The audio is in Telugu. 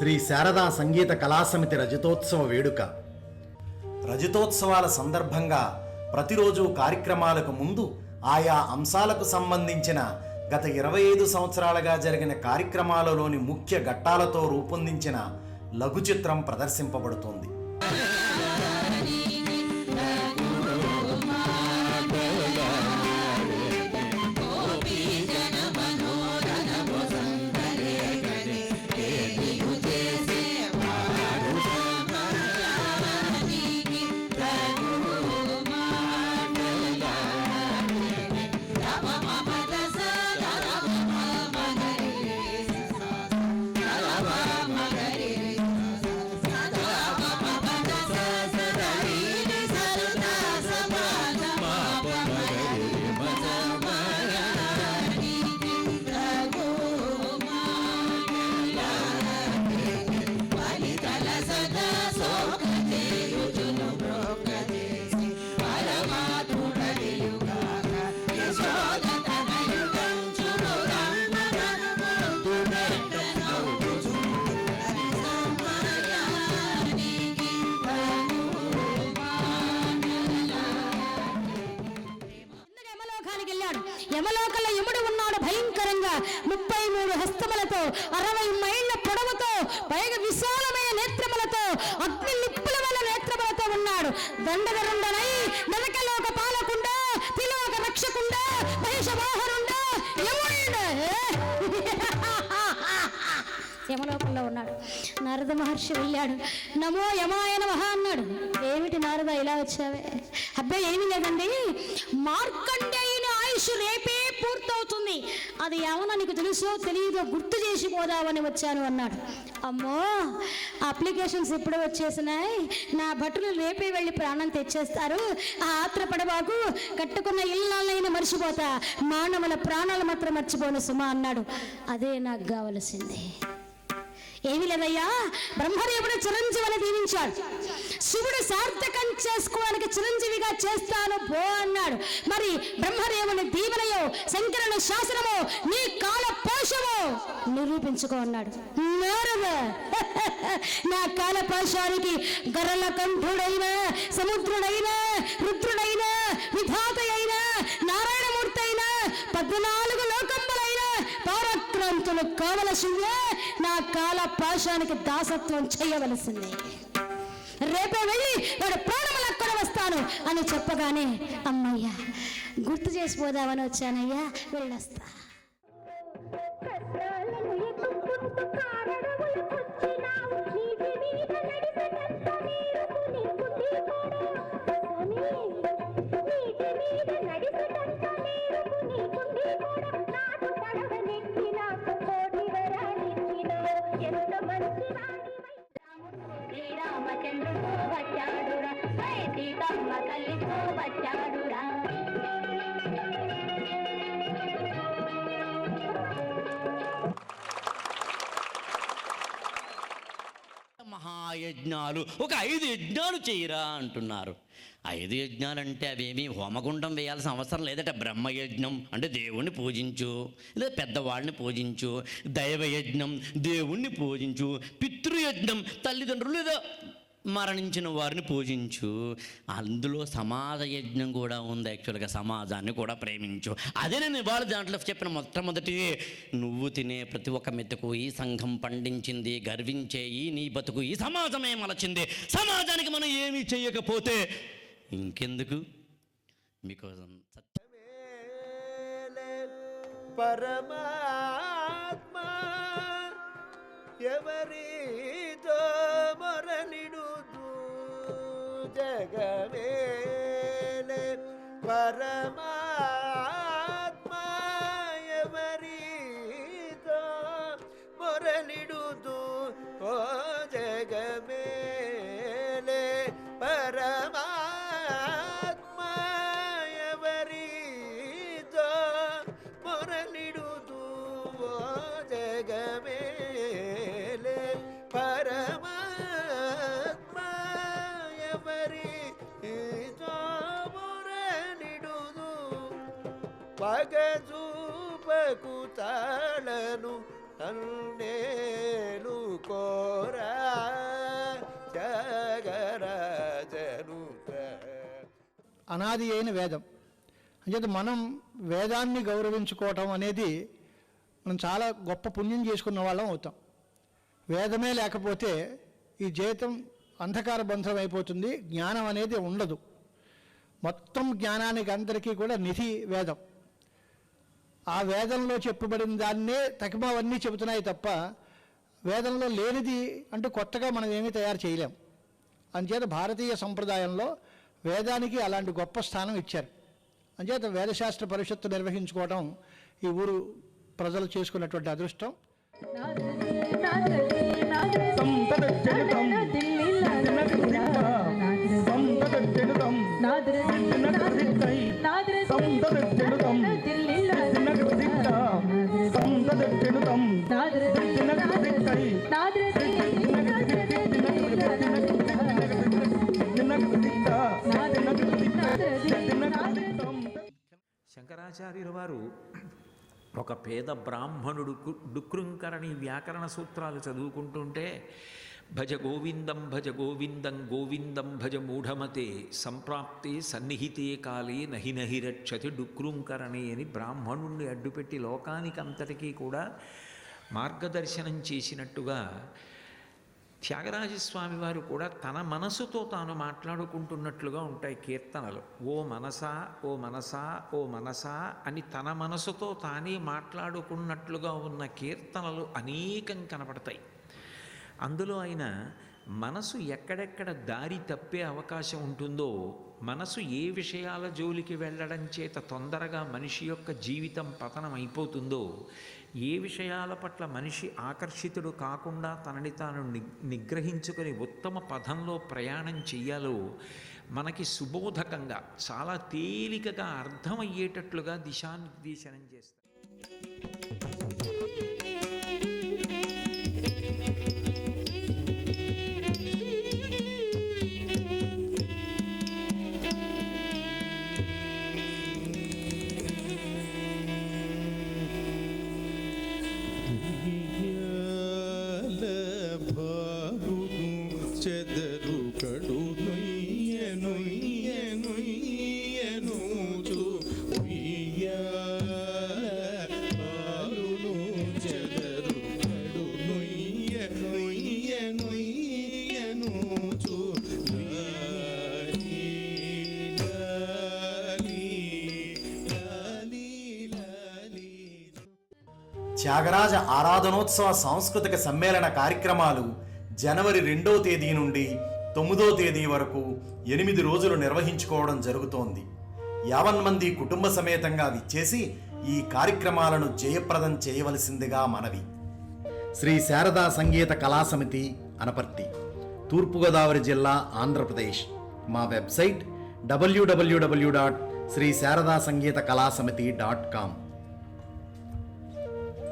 శ్రీ శారదా సంగీత కళాసమితి రజతోత్సవ వేడుక. రజతోత్సవాల సందర్భంగా ప్రతిరోజు కార్యక్రమాలకు ముందు ఆయా అంశాలకు సంబంధించిన గత ఇరవై ఐదు సంవత్సరాలుగా జరిగిన కార్యక్రమాలలోని ముఖ్య ఘట్టాలతో రూపొందించిన లఘు చిత్రం ప్రదర్శింపబడుతోంది. యమలోకల యముడు ఉన్నాడు భయంకరంగా. ముప్పై మూడు హస్తములతో అరవై మైళ్ళ పొడవుతో పైగా విశాలమైన నేత్రములతో అగ్ని నిప్పుల వల్ల నేత్రములతో ఉన్నాడు. దండగరుండనై నరకలోక పాలకుండా తిలోక రక్షకుండా మహిషవాహనుండా యముండా యమలోకంలో ఉన్నాడు. నారద మహర్షి వెళ్ళాడు నమో యమాయ నమః అన్నాడు. ఏమిటి నారద ఇలా వచ్చావే? అబ్బాయి ఏమీ లేదండి. మార్కండే ఆయుష్ రేపే పూర్తవుతుంది. అది ఏమన్నా నీకు తెలుసో తెలియదో గుర్తు చేసి పోదామని వచ్చాను అన్నాడు. అమ్మో అప్లికేషన్స్ ఇప్పుడే వచ్చేసినాయి. నా భటులు రేపే వెళ్ళి ప్రాణం తెచ్చేస్తారు. ఆ ఆత్రపడబాకు కట్టుకున్న ఇళ్ళైనా మర్చిపోతా. మానవుల ప్రాణాలు మాత్రం మర్చిపోను సుమా అన్నాడు. అదే నాకు కావలసింది. ఏమీ లేదయ్యా బ్రహ్మదేవుడు చిరంజీవిని దీవించాడు. శివుడు సార్థకం చేసుకోవడానికి చిరంజీవిగా చేస్తాను పో అన్నాడు. మరి బ్రహ్మదేవుని దీవెనయో శంకరుని శాసనమో నీ కాల పోషము నిరూపించుకో అన్నాడు. నా కాల పాశానికి గరల కంఠుడైన సముద్రుడైన రుద్రుడైన విధాత అయిన నారాయణమూర్తి అయిన పద్నాలుగు లోకంబులైన పారక్రాంతులు కావలసిందే నా కాల పాశానికి దాసత్వం చేయవలసిందే. రేపే వెళ్ళి వాడు ప్రాణములు అక్కడ వస్తాను అని చెప్పగానే అమ్మయ్యా గుర్తు చేసిపోదామని వచ్చానయ్యా వెళ్ళొస్తా కష్టాలను ఎత్తుకుంటూ కారడవులకొచ్చినావు. నీటి నీకుంది కూడా. శ్రీరామచంద్రుడు వచ్చాడురా హై సీతమ్మ తల్లితో వచ్చాడురా మహాయజ్ఞాలు. ఒక ఐదు యజ్ఞాలు చేయరా అంటున్నారు. ఐదు యజ్ఞాలు అంటే అవేమి హోమగుండం వేయాల్సిన అవసరం లేదట. బ్రహ్మయజ్ఞం అంటే దేవుణ్ణి పూజించు లేదా పెద్దవాళ్ళని పూజించు దైవయజ్ఞం దేవుణ్ణి పూజించు పితృయజ్ఞం తల్లిదండ్రులు లేదా మరణించిన వారిని పూజించు. అందులో సమాజ యజ్ఞం కూడా ఉంది యాక్చువల్గా సమాజాన్ని కూడా ప్రేమించు. అదే నేను ఇవాళ దాంట్లో చెప్పిన మొట్టమొదటి నువ్వు తినే ప్రతి ఒక్క మెతుకు ఈ సంఘం పండించింది గర్వించే ఈ నీ బతుకు ఈ సమాజమే మలచింది. సమాజానికి మనం ఏమీ చేయకపోతే ఇంకెందుకు? మీకోసం పరమాత్మా ఎవరి పరమాత్మ పగజూపకు తళను నన్నేలు కోరా జగరాజను అనాది అయిన వేదం. అంచేత మనం వేదాన్ని గౌరవించుకోవటం అనేది మనం చాలా గొప్ప పుణ్యం చేసుకున్న వాళ్ళం అవుతాం. వేదమే లేకపోతే ఈ జీవితం అంధకార బంధం అయిపోతుంది జ్ఞానం అనేది ఉండదు. మొత్తం జ్ఞానానికి అందరికీ కూడా నిధి వేదం. ఆ వేదంలో చెప్పబడిన దాన్నే తకిమావన్నీ చెబుతున్నాయి తప్ప వేదంలో లేనిది అంటూ కొత్తగా మనం ఏమీ తయారు చేయలేం అంచేత భారతీయ సంప్రదాయంలో వేదానికి అలాంటి గొప్ప స్థానం ఇచ్చారు అంచేత వేదశాస్త్ర పరిషత్తు నిర్వహించుకోవడం ఈ ఊరు ప్రజలు చేసుకున్నటువంటి అదృష్టం శంకరాచార్యుల వారు ఒక పేద బ్రాహ్మణుడు డుక్రుంకరణి వ్యాకరణ సూత్రాలు చదువుకుంటుంటే భజ గోవిందం భజ గోవిందం గోవిందం భజ మూఢమతే సంప్రాప్తే సన్నిహితే కాలే నహి నహి రక్షతి డుక్రుంకరణి అని బ్రాహ్మణుణ్ణి అడ్డుపెట్టి లోకానికంతటికీ కూడా మార్గదర్శనం చేసినట్టుగా త్యాగరాజస్వామి వారు కూడా తన మనసుతో తాను మాట్లాడుకుంటున్నట్లుగా ఉంటాయి కీర్తనలు. ఓ మనసా ఓ మనసా ఓ మనసా అని తన మనసుతో తానే మాట్లాడుకున్నట్లుగా ఉన్న కీర్తనలు అనేకం కనపడతాయి. అందులో ఆయన మనసు ఎక్కడెక్కడ దారి తప్పే అవకాశం ఉంటుందో మనసు ఏ విషయాల జోలికి వెళ్ళడం చేత తొందరగా మనిషి యొక్క జీవితం పతనం అయిపోతుందో ఏ విషయాల పట్ల మనిషి ఆకర్షితుడు కాకుండా తనని తాను ని నిగ్రహించుకొని ఉత్తమ పదంలో ప్రయాణం చెయ్యాలో మనకి సుబోధకంగా చాలా తేలికగా అర్థమయ్యేటట్లుగా దిశానిర్దేశనం చేస్తారు త్యాగరాజ ఆరాధనోత్సవ సాంస్కృతిక సమ్మేళన కార్యక్రమాలు జనవరి రెండో తేదీ నుండి తొమ్మిదో తేదీ వరకు ఎనిమిది రోజులు నిర్వహించుకోవడం జరుగుతోంది. యావన్ మంది కుటుంబ సమేతంగా విచ్చేసి ఈ కార్యక్రమాలను జయప్రదం చేయవలసిందిగా మనవి. శ్రీ శారదా సంగీత కళాసమితి అనపర్తి తూర్పుగోదావరి జిల్లా ఆంధ్రప్రదేశ్. మా వెబ్సైట్ డబ్ల్యూడబ్ల్యూడబ్ల్యూ dot Sri Sharada Sangeetha Kalasamithi dot com.